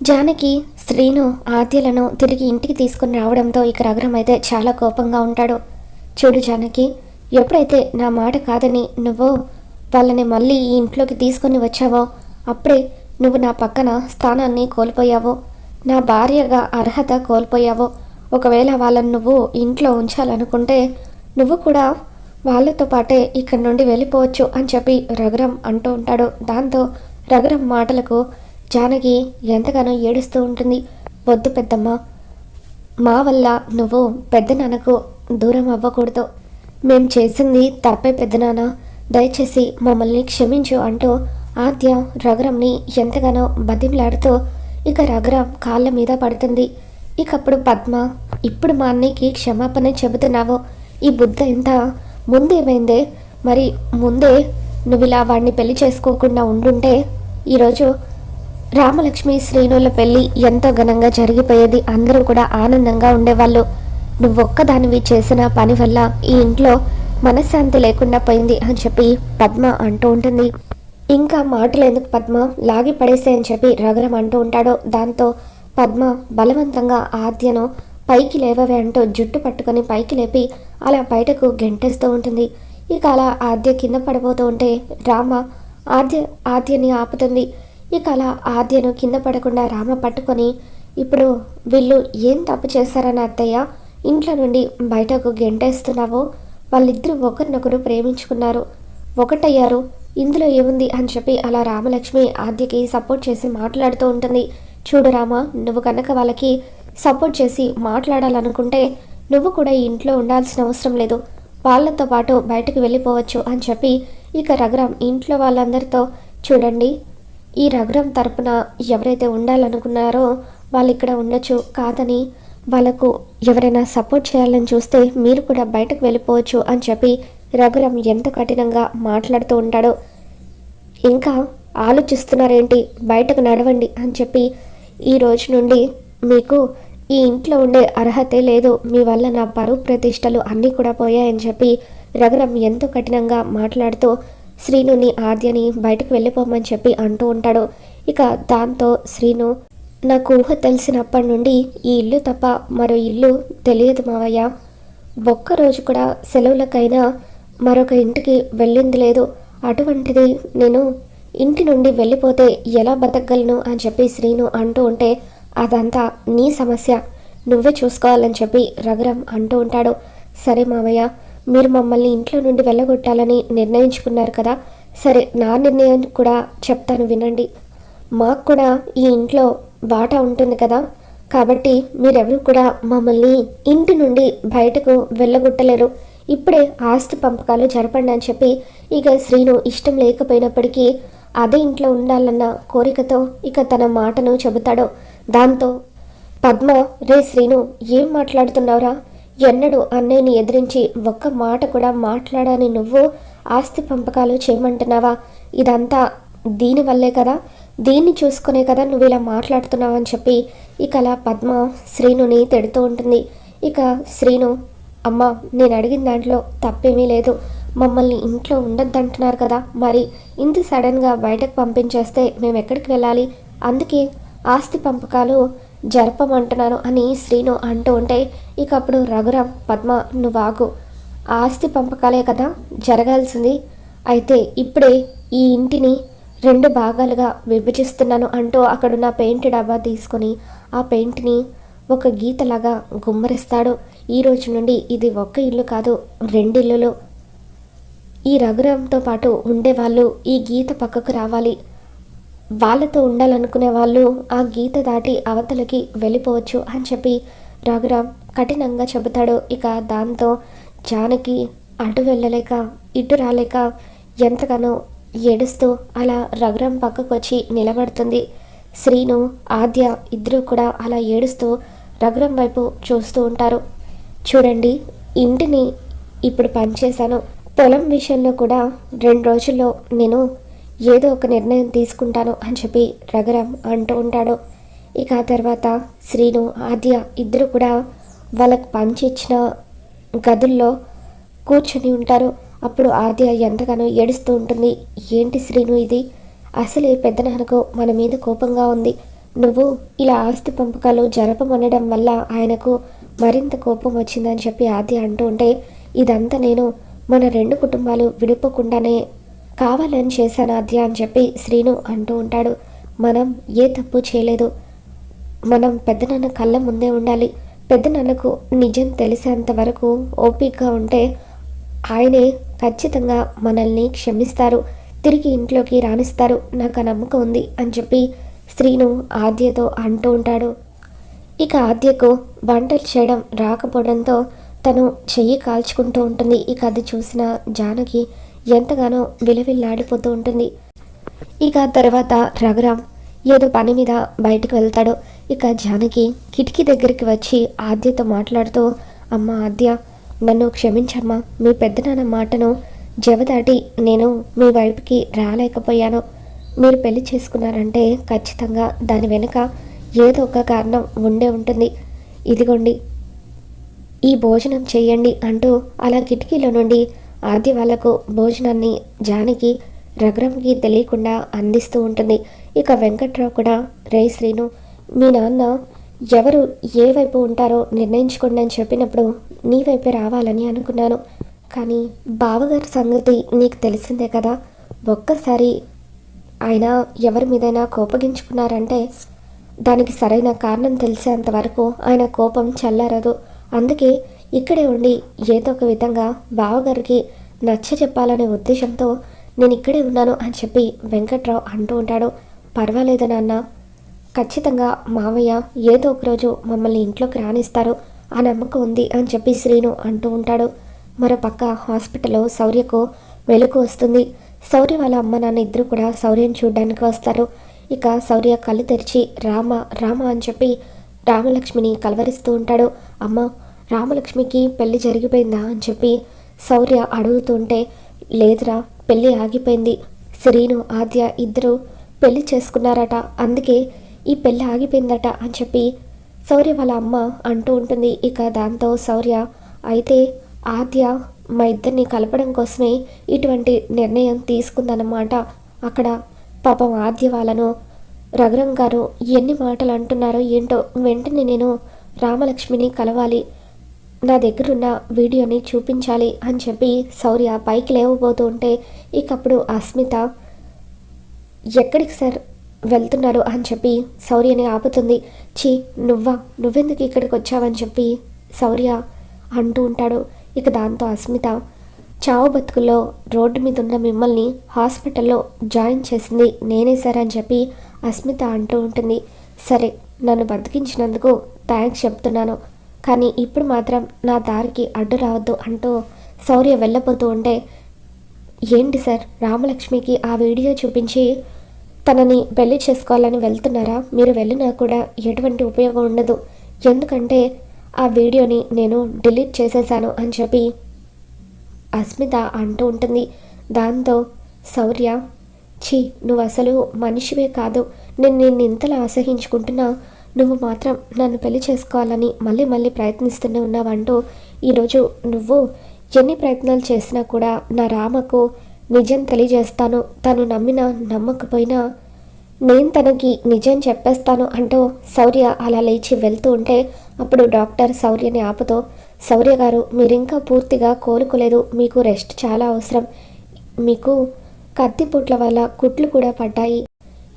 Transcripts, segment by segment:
జానకి శ్రీను ఆద్యలను తిరిగి ఇంటికి తీసుకుని రావడంతో ఇక రఘురం అయితే చాలా కోపంగా ఉంటాడు. చూడు జానకి ఎప్పుడైతే నా మాట కాదని నువ్వు వాళ్ళని మళ్ళీ ఈ ఇంట్లోకి తీసుకొని వచ్చావో అప్పుడే నువ్వు నా పక్కన స్థానాన్ని కోల్పోయావో. నా భార్యగా అర్హత కోల్పోయావో. ఒకవేళ వాళ్ళని నువ్వు ఇంట్లో ఉంచాలనుకుంటే నువ్వు కూడా వాళ్ళతో పాటే ఇక్కడి నుండి వెళ్ళిపోవచ్చు అని చెప్పి రఘురం అంటూ ఉంటాడు. దాంతో రఘురం మాటలకు జానకి ఎంతగానో ఏడుస్తూ ఉంటుంది. వద్దు పెద్దమ్మ. మా వల్ల నువ్వు పెద్దనాన్నకు దూరం అవ్వకూడదు. మేం చేసింది తప్పే పెద్దనాన్న దయచేసి మమ్మల్ని క్షమించు అంటూ ఆద్య రఘురంని ఎంతగానో బతిమలాడుతూ ఇక రఘురం కాళ్ళ మీద పడుతుంది. ఇకప్పుడు పద్మ ఇప్పుడు మా అన్నయ్యకి క్షమాపణ చెబుతున్నావు. ఈ బుద్ధ ఇంత ముందేమైందే? మరి ముందే నువ్వు ఇలా వాడిని పెళ్ళి చేసుకోకుండా ఉండుంటే ఈరోజు రామలక్ష్మి శ్రీనుల పెళ్ళి ఎంతో ఘనంగా జరిగిపోయేది అందరూ కూడా ఆనందంగా ఉండేవాళ్ళు. నువ్వొక్కదానివి చేసిన పని వల్ల ఈ ఇంట్లో మనశ్శాంతి లేకుండా పోయింది అని చెప్పి పద్మ అంటూ ఉంటుంది. ఇంకా మాటలు ఎందుకు పద్మ? లాగి పడేసే అని చెప్పి రఘురం అంటూ ఉంటాడో. దాంతో పద్మ బలవంతంగా ఆద్యను పైకి లేవవే అంటూ జుట్టు పట్టుకొని పైకి లేపి అలా బయటకు గెంటేస్తూ ఉంటుంది. ఇక అలా ఆద్య కింద పడిపోతూ ఉంటే రామ ఆద్య ఆద్యని ఆపుతుంది. ఇక అలా ఆద్యను కింద పడకుండా రామ పట్టుకొని ఇప్పుడు వీళ్ళు ఏం తప్పు చేశారని అత్తయ్య ఇంట్లో నుండి బయటకు గెంటేస్తున్నావు? వాళ్ళిద్దరూ ఒకరినొకరు ప్రేమించుకున్నారు. ఒకటయ్యారు ఇందులో ఏముంది? అని చెప్పి అలా రామలక్ష్మి ఆద్యకి సపోర్ట్ చేసి మాట్లాడుతూ ఉంటుంది. చూడు రామ నువ్వు కనుక వాళ్ళకి సపోర్ట్ చేసి మాట్లాడాలనుకుంటే నువ్వు కూడా ఇంట్లో ఉండాల్సిన అవసరం లేదు. వాళ్ళతో పాటు బయటకు వెళ్ళిపోవచ్చు అని చెప్పి ఇక రఘురామ్ ఇంట్లో వాళ్ళందరితో చూడండి ఈ రఘురం తరపున ఎవరైతే ఉండాలనుకున్నారో వాళ్ళు ఇక్కడ ఉండొచ్చు కాదని వాళ్ళకు ఎవరైనా సపోర్ట్ చేయాలని చూస్తే మీరు కూడా బయటకు వెళ్ళిపోవచ్చు అని చెప్పి రఘురామ్ ఎంత కఠినంగా మాట్లాడుతూ ఉంటాడో. ఇంకా ఆలోచిస్తున్నారేంటి? బయటకు నడవండి అని చెప్పి ఈ రోజు నుండి మీకు ఈ ఇంట్లో ఉండే అర్హతే లేదు. మీ వల్ల నా పరువు ప్రతిష్టలు అన్నీ కూడా పోయాయని చెప్పి రఘురామ్ ఎంతో కఠినంగా మాట్లాడుతూ శ్రీనుని ఆద్యని బయటకు వెళ్ళిపోమని చెప్పి అంటూ ఉంటాడు. ఇక దాంతో శ్రీను నాకు ఊహ తెలిసినప్పటి నుండి ఈ ఇల్లు తప్ప మరో ఇల్లు తెలియదు మావయ్య. ఒక్కరోజు కూడా సెలవులకైనా మరొక ఇంటికి వెళ్ళింది లేదు. అటువంటిది నేను ఇంటి నుండి వెళ్ళిపోతే ఎలా బతకగలను అని చెప్పి శ్రీను అంటూ ఉంటే అదంతా నీ సమస్య. నువ్వే చూసుకోవాలని చెప్పి రఘురామ్ అంటూ ఉంటాడు. సరే మావయ్య మీరు మమ్మల్ని ఇంట్లో నుండి వెళ్ళగొట్టాలని నిర్ణయించుకున్నారు కదా? సరే నా నిర్ణయం కూడా చెప్తాను వినండి. మాకు కూడా ఈ ఇంట్లో వాటా ఉంటుంది కదా? కాబట్టి మీరెవరు కూడా మమ్మల్ని ఇంటి నుండి బయటకు వెళ్ళగొట్టలేరు. ఇప్పుడే ఆస్తి పంపకాలు జరపండి అని చెప్పి ఇక శ్రీను ఇష్టం లేకపోయినప్పటికీ అదే ఇంట్లో ఉండాలన్న కోరికతో ఇక తన మాటను చెబుతాడు. దాంతో పద్మ రే శ్రీను ఏం మాట్లాడుతున్నావురా? ఎన్నడూ అన్నయ్యని ఎదిరించి ఒక్క మాట కూడా మాట్లాడని నువ్వు ఆస్తి పంపకాలు చేయమంటున్నావా? ఇదంతా దీనివల్లే కదా? దీన్ని చూసుకునే కదా నువ్వు ఇలా మాట్లాడుతున్నావు అని చెప్పి ఇక అలా పద్మ శ్రీనుని తిడుతూ ఉంటుంది. ఇక శ్రీను అమ్మ నేను అడిగిన దాంట్లో తప్పేమీ లేదు. మమ్మల్ని ఇంట్లో ఉండొద్దంటున్నారు కదా. మరి ఇంత సడన్గా బయటకు పంపించేస్తే మేము ఎక్కడికి వెళ్ళాలి? అందుకే ఆస్తి పంపకాలు జరపమంటున్నాను అని శ్రీను అంటూ ఉంటే ఇక అప్పుడు పద్మ నువ్వు ఆస్తి పంపకాలే కదా జరగాల్సింది. అయితే ఇప్పుడే ఈ ఇంటిని రెండు భాగాలుగా విభజిస్తున్నాను అంటూ అక్కడున్న పెయింట్ డబ్బా తీసుకొని ఆ పెయింట్ని ఒక గీతలాగా గుమ్మరిస్తాడు. ఈ రోజు నుండి ఇది ఒక్క ఇల్లు కాదు రెండు ఇల్లులు ఈ రఘురామ్తో పాటు ఉండేవాళ్ళు ఈ గీత పక్కకు రావాలి. వాళ్ళతో ఉండాలనుకునే వాళ్ళు ఆ గీత దాటి అవతలకి వెళ్ళిపోవచ్చు అని చెప్పి రఘురామ్ కఠినంగా చెబుతాడు. ఇక దాంతో జానకి అటు వెళ్ళలేక ఇటు రాలేక ఎంతగానో ఏడుస్తూ అలా రఘురామ్ పక్కకు వచ్చి నిలబడుతుంది. శ్రీను ఆద్య ఇద్దరూ కూడా అలా ఏడుస్తూ రఘురామ్ వైపు చూస్తూ ఉంటారు. చూడండి ఇంటిని ఇప్పుడు పనిచేశాను. పొలం విషయంలో కూడా రెండు రోజుల్లో నేను ఏదో ఒక నిర్ణయం తీసుకుంటాను అని చెప్పి రఘురామ్ అంటూ ఉంటాడు. ఇక ఆ తర్వాత శ్రీను ఆద్య ఇద్దరు కూడా వాళ్ళకు పంచిచ్చిన గదుల్లో కూర్చుని ఉంటారు. అప్పుడు ఆద్య ఎంతగానో ఏడుస్తూ ఉంటుంది. ఏంటి శ్రీను ఇది? అసలే పెద్ద నాన్నకు మన మీద కోపంగా ఉంది. నువ్వు ఇలా ఆస్తి పంపకాలు జరపమనడం వల్ల ఆయనకు మరింత కోపం వచ్చిందని చెప్పి ఆద్య అంటూ ఉంటే ఇదంతా నేను మన రెండు కుటుంబాలు విడిపోకుండానే కావాలని చేశాను ఆద్య అని చెప్పి శ్రీను అంటూ ఉంటాడు. మనం ఏ తప్పు చేయలేదు. మనం పెద్దనాన్న కళ్ళ ముందే ఉండాలి. పెద్దనాన్నకు నిజం తెలిసేంత వరకు ఓపికగా ఉంటే ఆయనే ఖచ్చితంగా మనల్ని క్షమిస్తారు. తిరిగి ఇంట్లోకి రాణిస్తారు. నాకు ఆ నమ్మకం ఉంది అని చెప్పి శ్రీను ఆద్యతో అంటూ ఉంటాడు. ఇక ఆద్యకు వంటలు చేయడం రాకపోవడంతో తను చెయ్యి కాల్చుకుంటూ ఉంటుంది. ఇక అది చూసిన జానకి ఎంతగానో విలవిల్లాడిపోతూ ఉంటుంది. ఇక తర్వాత రఘురామ్ ఏదో పని మీద బయటకు వెళ్తాడు. ఇక జానకి కిటికీ దగ్గరికి వచ్చి ఆద్యతో మాట్లాడుతూ అమ్మ ఆద్య నన్ను క్షమించమ్మా. మీ పెద్దనాన్న మాటను జవదాటి నేను మీ వైపుకి రాలేకపోయాను. మీరు పెళ్ళి చేసుకున్నారంటే ఖచ్చితంగా దాని వెనుక ఏదో ఒక కారణం ఉండే ఉంటుంది. ఇదిగోండి ఈ భోజనం చేయండి అంటూ అలా కిటికీలో నుండి ఆది వాళ్ళకు భోజనాన్ని జానకి రఘురామ్కి తెలియకుండా అందిస్తూ ఉంటుంది. ఇక వెంకట్రావు కూడా రే శ్రీను మీ నాన్న ఎవరు ఏ వైపు ఉంటారో నిర్ణయించుకోండి అని చెప్పినప్పుడు నీ వైపే రావాలని అనుకున్నాను. కానీ బావగారి సంగతి నీకు తెలిసిందే కదా. ఒక్కసారి ఆయన ఎవరి మీదైనా కోపగించుకున్నారంటే దానికి సరైన కారణం తెలిసేంత వరకు ఆయన కోపం చల్లారదు. అందుకే ఇక్కడే ఉండి ఏదో ఒక విధంగా బావగారికి నచ్చ చెప్పాలనే ఉద్దేశంతో నేను ఇక్కడే ఉన్నాను అని చెప్పి వెంకట్రావు అంటూ ఉంటాడు. పర్వాలేదు నాన్న. ఖచ్చితంగా మావయ్య ఏదో ఒకరోజు మమ్మల్ని ఇంట్లోకి రాణిస్తారు ఆ నమ్మకం ఉంది అని చెప్పి శ్రీను అంటూ ఉంటాడు. మరోపక్క హాస్పిటల్లో శౌర్యకు వెలుగు వస్తుంది. శౌర్య వాళ్ళ అమ్మ నాన్న ఇద్దరు కూడా శౌర్యని చూడడానికి వస్తారు. ఇక శౌర్య కళ్ళు తెరిచి రామ రామ అని చెప్పి రామలక్ష్మిని కలవరిస్తూ ఉంటాడు. అమ్మ రామలక్ష్మికి పెళ్ళి జరిగిపోయిందా అని చెప్పి శౌర్య అడుగుతుంటే లేదురా పెళ్ళి ఆగిపోయింది. శ్రీను ఆద్య ఇద్దరు పెళ్ళి చేసుకున్నారట. అందుకే ఈ పెళ్ళి ఆగిపోయిందట అని చెప్పి శౌర్య వాళ్ళ అమ్మ అంటూ ఉంటుంది. ఇక దాంతో శౌర్య అయితే ఆద్య మా ఇద్దరిని కలపడం కోసమే ఇటువంటి నిర్ణయం తీసుకుందన్నమాట. అక్కడ పాపం ఆద్య వాళ్ళను రఘురం గారు ఎన్ని మాటలు అంటున్నారో ఏంటో వెంటనే నేను రామలక్ష్మిని కలవాలి. నా దగ్గరున్న వీడియోని చూపించాలి అని చెప్పి శౌర్య పైకి లేవబోతూ ఉంటే ఇకప్పుడు అస్మిత ఎక్కడికి సార్ వెళ్తున్నారు? అని చెప్పి శౌర్యని ఆపుతుంది. చీ నువ్వా? నువ్వెందుకు ఇక్కడికి వచ్చావని చెప్పి శౌర్య అంటూ ఉంటాడు. ఇక దాంతో అస్మిత చావు బతుకుల్లో రోడ్డు మీద ఉన్న మిమ్మల్ని హాస్పిటల్లో జాయిన్ చేసింది నేనే సార్ అని చెప్పి అస్మిత అంటూ ఉంటుంది. సరే నన్ను బతికించినందుకు థ్యాంక్స్ చెప్తున్నాను. కానీ ఇప్పుడు మాత్రం నా దారికి అడ్డు రావద్దు అంటూ శౌర్య వెళ్ళబోతూ ఉంటే ఏంటి సార్? రామలక్ష్మికి ఆ వీడియో చూపించి తనని పెళ్ళి చేసుకోవాలని వెళ్తున్నారా? మీరు వెళ్ళినా కూడా ఎటువంటి ఉపయోగం ఉండదు. ఎందుకంటే ఆ వీడియోని నేను డిలీట్ చేసేసాను అని చెప్పి అస్మిత అంటూ ఉంటుంది. దాంతో శౌర్య ఛీ నువ్వు అసలు మనిషివే కాదు. నేను నిన్ను ఇంతలా అసహించుకుంటున్నా. నువ్వు మాత్రం నన్ను పెళ్ళి చేసుకోవాలని మళ్ళీ మళ్ళీ ప్రయత్నిస్తూనే ఉన్నావంటూ ఈరోజు నువ్వు ఎన్ని ప్రయత్నాలు చేసినా కూడా నా రామకు నిజం తెలియజేస్తాను. తను నమ్మినా నమ్మకపోయినా నేను తనకి నిజం చెప్పేస్తాను అంటూ శౌర్య అలా లేచి వెళ్తూ ఉంటే అప్పుడు డాక్టర్ శౌర్యని ఆపుతో శౌర్య గారు మీరు ఇంకా పూర్తిగా కోలుకోలేదు. మీకు రెస్ట్ చాలా అవసరం. మీకు కత్తిపుట్ల వల్ల కుట్లు కూడా పడ్డాయి.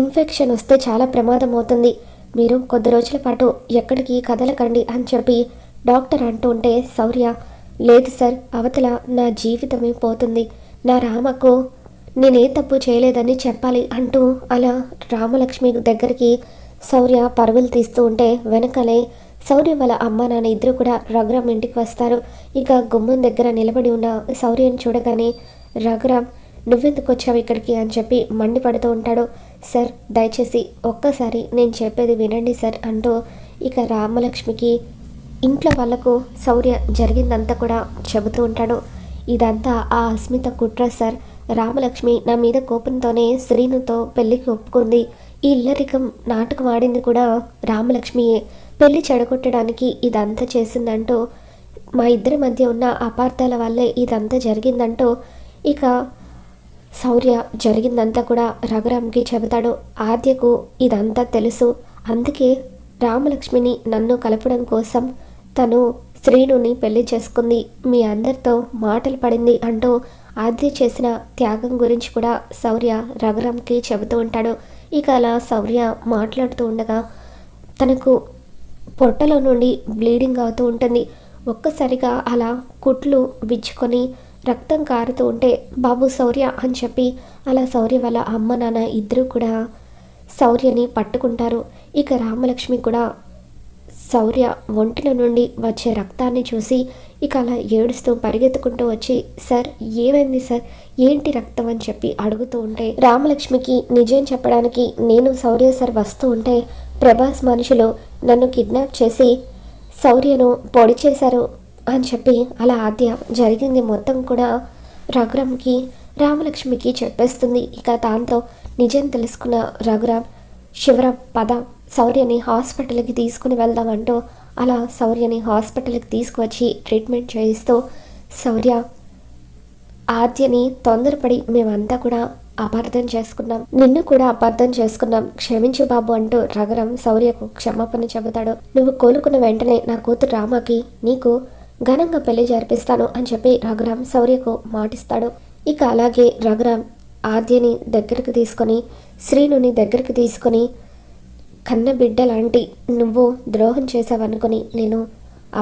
ఇన్ఫెక్షన్ వస్తే చాలా ప్రమాదం అవుతుంది. మీరు కొద్ది రోజుల పాటు ఎక్కడికి కదలకండి అని చెప్పి డాక్టర్ అంటూ ఉంటే శౌర్య లేదు సార్ అవతల నా జీవితమే పోతుంది. నా రామకు నేనే తప్పు చేయలేదని చెప్పాలి అంటూ అలా రామలక్ష్మి దగ్గరికి శౌర్య పరుగులు తీస్తూ ఉంటే వెనకలే శౌర్య వాళ్ళ అమ్మ నాన్న ఇద్దరు కూడా రఘురామ్ ఇంటికి వస్తారు. ఇక గుమ్మం దగ్గర నిలబడి ఉన్న శౌర్యను చూడగానే రఘురామ్ నువ్వెందుకు వచ్చావు ఇక్కడికి అని చెప్పి మండిపడుతూ ఉంటాడు. సార్ దయచేసి ఒక్కసారి నేను చెప్పేది వినండి సార్ అంటూ ఇక రామలక్ష్మికి ఇంట్లో వాళ్ళకు శౌర్య జరిగిందంతా కూడా చెబుతూ ఉంటాడు. ఇదంతా ఆ అస్మిత కుట్ర సార్. రామలక్ష్మి నా మీద కోపంతోనే శ్రీనుతో పెళ్ళికి ఒప్పుకుంది. ఈ ఇల్లరికం నాటకం ఆడింది కూడా రామలక్ష్మియే. పెళ్ళి చెడగొట్టడానికి ఇదంతా చేసిందంటూ మా ఇద్దరి మధ్య ఉన్న అపార్థాల వల్లే ఇదంతా జరిగిందంటూ ఇక శౌర్య జరిగిందంతా కూడా రఘురామ్కి చెబుతాడు. ఆద్యకు ఇదంతా తెలుసు. అందుకే రామలక్ష్మిని నన్ను కలపడం కోసం తను శ్రీనుని పెళ్ళి చేసుకుంది. మీ అందరితో మాటలు పడింది అంటూ ఆద్య చేసిన త్యాగం గురించి కూడా శౌర్య రఘురామ్కి చెబుతూ ఉంటాడు. ఇక అలా శౌర్య మాట్లాడుతూ ఉండగా తనకు పొట్టలో నుండి బ్లీడింగ్ అవుతూ ఉంటుంది. ఒక్కసారిగా అలా కుట్లు విచ్చుకొని రక్తం కారుతూ ఉంటే బాబు శౌర్య అని చెప్పి అలా శౌర్య వాళ్ళ అమ్మ నాన్న ఇద్దరూ కూడా శౌర్యని పట్టుకుంటారు. ఇక రామలక్ష్మి కూడా శౌర్య ఒంటిల నుండి వచ్చే రక్తాన్ని చూసి ఇక అలా ఏడుస్తూ పరిగెత్తుకుంటూ వచ్చి సార్ ఏమైంది సార్? ఏంటి రక్తం? అని చెప్పి అడుగుతూ ఉంటే రామలక్ష్మికి నిజం చెప్పడానికి నేను శౌర్య సార్ వస్తూ ఉంటే ప్రభాస్ మనుషులు నన్ను కిడ్నాప్ చేసి శౌర్యను పొడి చేశారు. అని చెప్పి అలా ఆద్య జరిగింది మొత్తం కూడా రఘురామ్కి రామలక్ష్మికి చెప్పేస్తుంది. ఇక దాంతో నిజం తెలుసుకున్న రఘురామ్ శివరాం పద శౌర్యని హాస్పిటల్కి తీసుకుని వెళ్దామంటూ అలా శౌర్యని హాస్పిటల్కి తీసుకువచ్చి ట్రీట్మెంట్ చేయిస్తూ శౌర్య ఆద్యని తొందరపడి మేమంతా కూడా అపార్థం చేసుకున్నాం. నిన్ను కూడా అపార్థం చేసుకున్నాం. క్షమించు బాబు అంటూ రఘురం శౌర్యకు క్షమాపణ చెబుతాడు. నువ్వు కోలుకున్న వెంటనే నా కూతురు రామాకి నీకు ఘనంగా పెళ్ళి జరిపిస్తాను అని చెప్పి రఘురాం శౌర్యకు మాటిస్తాడు. ఇక అలాగే రఘురామ్ ఆద్యని దగ్గరికి తీసుకొని శ్రీనుని దగ్గరికి తీసుకొని కన్న బిడ్డ లాంటి నువ్వు ద్రోహం చేసావనుకొని నేను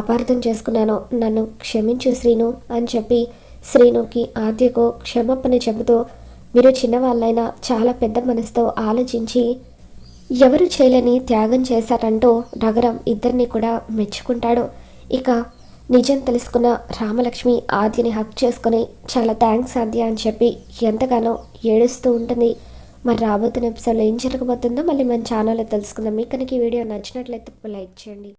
అపార్థం చేసుకున్నాను. నన్ను క్షమించు శ్రీను అని చెప్పి శ్రీనుకి ఆద్యకు క్షమాపణ చెబుతూ మీరు చిన్నవాళ్ళైనా చాలా పెద్ద మనసుతో ఆలోచించి ఎవరు చేయలేని త్యాగం చేశారంటూ రఘురాం ఇద్దరిని కూడా మెచ్చుకుంటాడు. ఇక నిజం తెలుసుకున్న రామలక్ష్మి ఆద్యని హక్ చేసుకుని చాలా థ్యాంక్స్ ఆద్య అని చెప్పి ఎంతగానో ఏడుస్తూ ఉంటుంది. మరి రాబోతున్న ఎపిసోడ్లో ఏం జరగబోతుందో మళ్ళీ మన ఛానల్లో తెలుసుకుందాం. మీకు కనుక ఈ వీడియో నచ్చినట్లయితే లైక్ చేయండి.